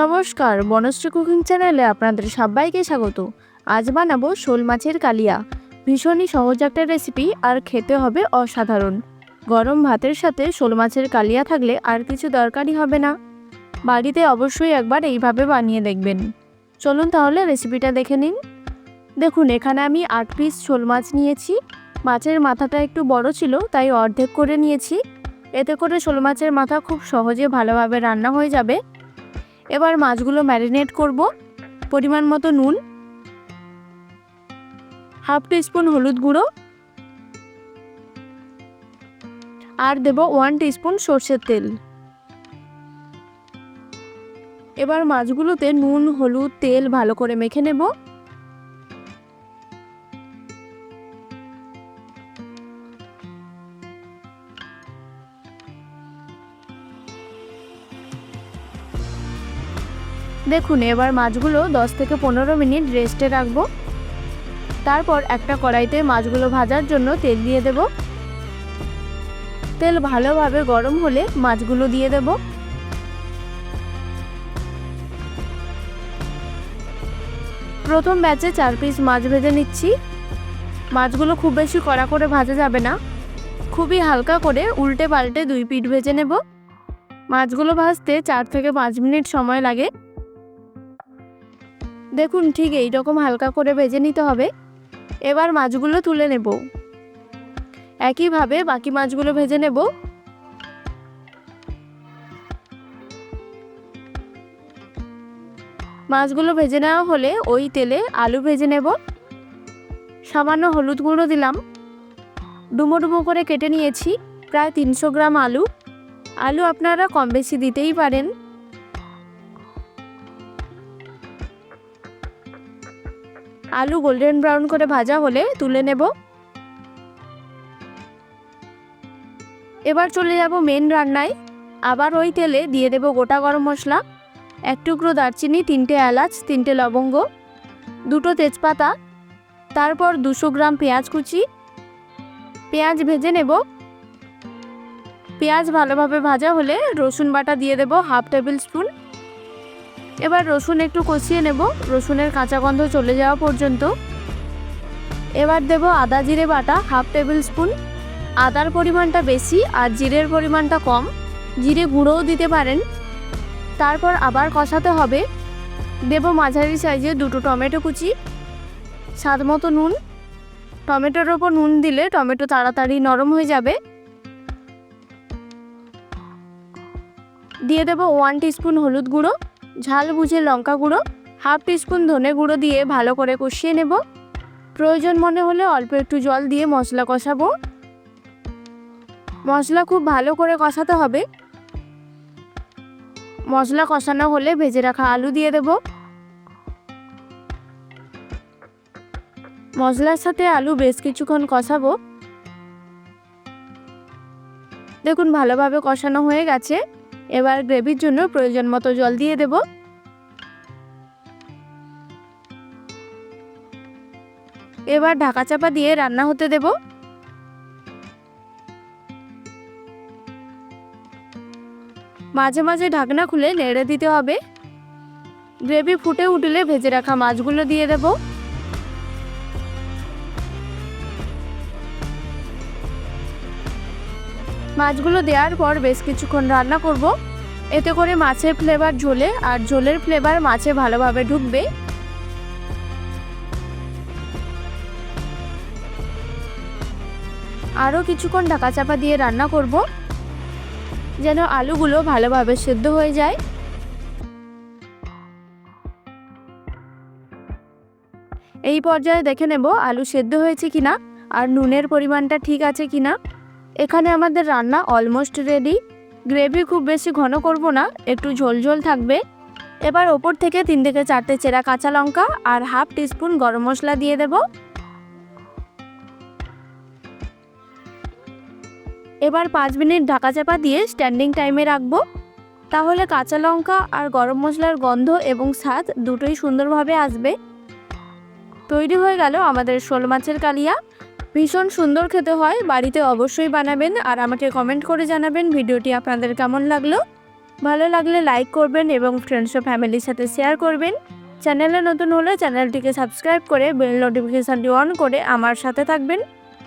নমস্কার, বনশ্রী কুকিং চ্যানেলে আপনাদের সবাইকে স্বাগত। আজ বানাবো শোল মাছের কালিয়া। ভীষণই সহজ একটা রেসিপি আর খেতে হবে অসাধারণ। গরম ভাতের সাথে শোল মাছের কালিয়া থাকলে আর কিছু দরকারই হবে না। বাড়িতে অবশ্যই একবার এইভাবে বানিয়ে দেখবেন। চলুন তাহলে রেসিপিটা দেখে নিন। দেখুন, এখানে আমি আট পিস শোল মাছ নিয়েছি। মাছের মাথাটা একটু বড় ছিল, তাই অর্ধেক করে নিয়েছি। এতে করে শোল মাছের মাথা খুব সহজে ভালোভাবে রান্না হয়ে যাবে। এবার মাছগুলো ম্যারিনেট করব। পরিমাণ মতো নুন। হাফ টিস্পুন হলুদ গুঁড়ো। আর দেব ওয়ান টিস্পুন সর্ষের তেল। এবার মাছগুলোতে নুন, হলুদ, তেল ভালো করে মেখে নেব। দেখুন, এবার মাছগুলো 10 থেকে পনেরো মিনিট রেস্টে রাখব। তারপর একটা কড়াইতে মাছগুলো ভাজার জন্য তেল দিয়ে দেব। তেল ভালোভাবে গরম হলে মাছগুলো দিয়ে দেব। প্রথম ব্যাচে চার পিস মাছ ভেজে নিচ্ছি। মাছগুলো খুব বেশি কড়া করে ভাজা যাবে না। খুবই হালকা করে উল্টে পাল্টে দুই পিঠ ভেজে নেব। মাছগুলো ভাজতে চার থেকে পাঁচ মিনিট সময় লাগে। দেখুন, ঠিক এই রকম হালকা করে ভেজে নিতে হবে। এবার মাছগুলো তুলে নেব। একইভাবে বাকি মাছগুলো ভেজে নেব। মাছগুলো ভেজে নেওয়া হলে ওই তেলে আলু ভেজে নেব। সামান্য হলুদ গুঁড়ো দিলাম। ডুমো ডুমো করে কেটে নিয়েছি, প্রায় তিনশো গ্রাম আলু। আলু আপনারা কম বেশি দিতেই পারেন। আলু গোল্ডেন ব্রাউন করে ভাজা হলে তুলে নেব। এবার চলে যাব মেন রান্নায়। আবার ওই তেলে দিয়ে দেব গোটা গরম মশলা, এক টুকরো দারচিনি, তিনটে এলাচ, তিনটে লবঙ্গ, দুটো তেজপাতা, তারপর দুশো গ্রাম পেঁয়াজ কুচি। পেঁয়াজ ভেজে নেব। পেঁয়াজ ভালোভাবে ভাজা হলে রসুন বাটা দিয়ে দেব হাফ টেবিল স্পুন। এবার রসুন একটু কষিয়ে নেব। রসুনের কাঁচা গন্ধ চলে যাওয়া পর্যন্ত। এবার দেব আদা জিরে বাটা, হাফ টেবিল স্পুন। আদার পরিমাণটা বেশি আর জিরের পরিমাণটা কম। জিরে গুঁড়োও দিতে পারেন। তারপর আবার কষাতে হবে। দেব মাঝারি সাইজে দুটো টমেটো কুচি, স্বাদ মতো নুন। টমেটোর ওপর নুন দিলে টমেটো তাড়াতাড়ি নরম হয়ে যাবে। দিয়ে দেব ওয়ান টিস্পুন হলুদ গুঁড়ো। ঝাল বুঝে লঙ্কা গুঁড়ো, হাফ টিস্পুন ধনে গুঁড়ো দিয়ে ভালো করে কষিয়ে নেব। প্রয়োজন মনে হলে অল্প একটু জল দিয়ে মশলা কষাবো। মশলা খুব ভালো করে কষাতে হবে। মশলা কষানো হলে ভেজে রাখা আলু দিয়ে দেব। মশলার সাথে আলু বেশ কিছুক্ষণ কষাবো। দেখুন ভালোভাবে কষানো হয়ে গেছে। এবার গ্রেভির জন্য প্রয়োজন মতো জল দিয়ে দেব। এবার ঢাকা চাপা দিয়ে রান্না হতে দেব। মাঝে মাঝে ঢাকনা খুলে নেড়ে দিতে হবে। গ্রেভি ফুটে উঠলে ভেজে রাখা মাছগুলো দিয়ে দেব। মাছগুলো দেওয়ার পর বেশ কিছুক্ষণ রান্না করব। এতে করে মাছের ফ্লেভার ঝোলে আর ঝোলের ফ্লেভার মাছে ভালোভাবে ঢুকবে। আরও কিছুক্ষণ ঢাকা চাপা দিয়ে রান্না করব, যেন আলুগুলো ভালোভাবে সেদ্ধ হয়ে যায়। এই পর্যায়ে দেখে নেব আলু সেদ্ধ হয়েছে কিনা আর নুনের পরিমাণটা ঠিক আছে কিনা। এখানে আমাদের রান্না অলমোস্ট রেডি গ্রেভি খুব বেশি ঘন করব না, একটু ঝোল ঝোল থাকবে। এবার ওপর থেকে তিন থেকে চারটে চেরা কাঁচা লঙ্কা আর হাফ টিস্পুন গরম মশলা দিয়ে দেব। এবার পাঁচ মিনিট ঢাকা চাপা দিয়ে স্ট্যান্ডিং টাইমে রাখব। তাহলে কাঁচা লঙ্কা আর গরম মশলার গন্ধ এবং স্বাদ দুটোই সুন্দরভাবে আসবে। তৈরি হয়ে গেল আমাদের শোল মাছের কালিয়া। ভীষণ সুন্দর খেতে হয়, বাড়িতে অবশ্যই বানাবেন আর আমাকে কমেন্ট করে জানাবেন ভিডিওটি আপনাদের কেমন লাগল। ভালো লাগলে লাইক করবেন এবং ফ্রেন্ডস ও ফ্যামিলির সাথে শেয়ার করবেন। চ্যানেলে নতুন হলে চ্যানেলটিকে সাবস্ক্রাইব করে বেল নোটিফিকেশানটি অন করে আমার সাথে থাকবেন।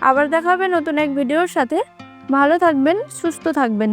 আবার দেখা হবে নতুন এক ভিডিওর সাথে। ভালো থাকবেন, সুস্থ থাকবেন।